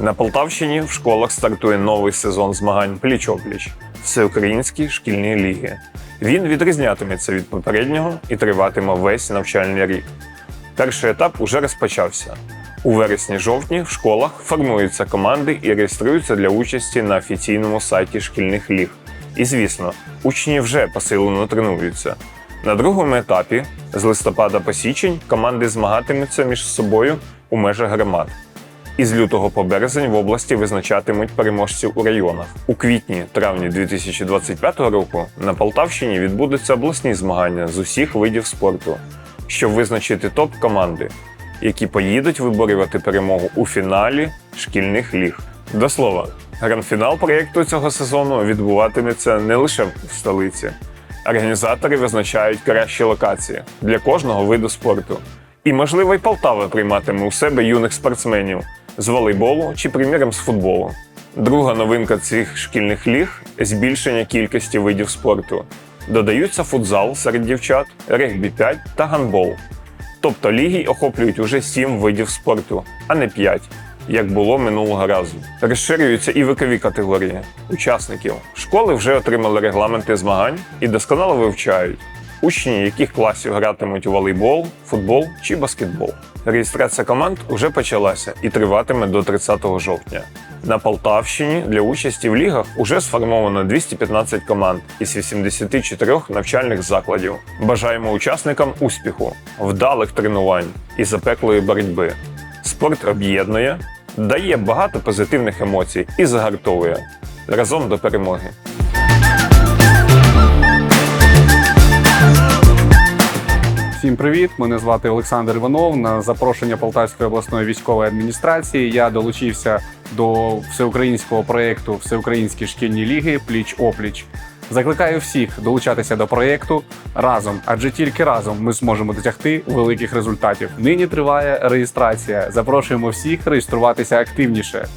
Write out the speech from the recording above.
На Полтавщині в школах стартує новий сезон змагань пліч-опліч всеукраїнські шкільні ліги. Він відрізнятиметься від попереднього і триватиме весь навчальний рік. Перший етап уже розпочався. У вересні-жовтні в школах формуються команди і реєструються для участі на офіційному сайті шкільних ліг. І звісно, учні вже посилено тренуються. На другому етапі з листопада по січень команди змагатимуться між собою у межах громад. Із лютого по березень в області визначатимуть переможців у районах. У квітні-травні 2025 року на Полтавщині відбудуться обласні змагання з усіх видів спорту, щоб визначити топ-команди, які поїдуть виборювати перемогу у фіналі шкільних ліг. До слова, гранд-фінал проєкту цього сезону відбуватиметься не лише в столиці. Організатори визначають кращі локації для кожного виду спорту. І, можливо, й Полтава прийматиме у себе юних спортсменів з волейболу чи, приміром, з футболу. Друга новинка цих шкільних ліг збільшення кількості видів спорту. Додаються футзал серед дівчат, регбі 5 та гандбол. Тобто ліги охоплюють уже 7 видів спорту, а не 5, як було минулого разу. Розширюються і вікові категорії учасників. Школи вже отримали регламенти змагань і досконало вивчають, учні яких класів гратимуть у волейбол, футбол чи баскетбол. Реєстрація команд уже почалася і триватиме до 30 жовтня. На Полтавщині для участі в лігах уже сформовано 215 команд із 84 навчальних закладів. Бажаємо учасникам успіху, вдалих тренувань і запеклої боротьби. Спорт об'єднує, дає багато позитивних емоцій і загартовує разом до перемоги. Всім привіт! Мене звати Олександр Іванов. На запрошення Полтавської обласної військової адміністрації я долучився до всеукраїнського проєкту Всеукраїнські шкільні ліги Пліч опліч. Закликаю всіх долучатися до проєкту разом, адже тільки разом ми зможемо досягти великих результатів. Нині триває реєстрація. Запрошуємо всіх реєструватися активніше.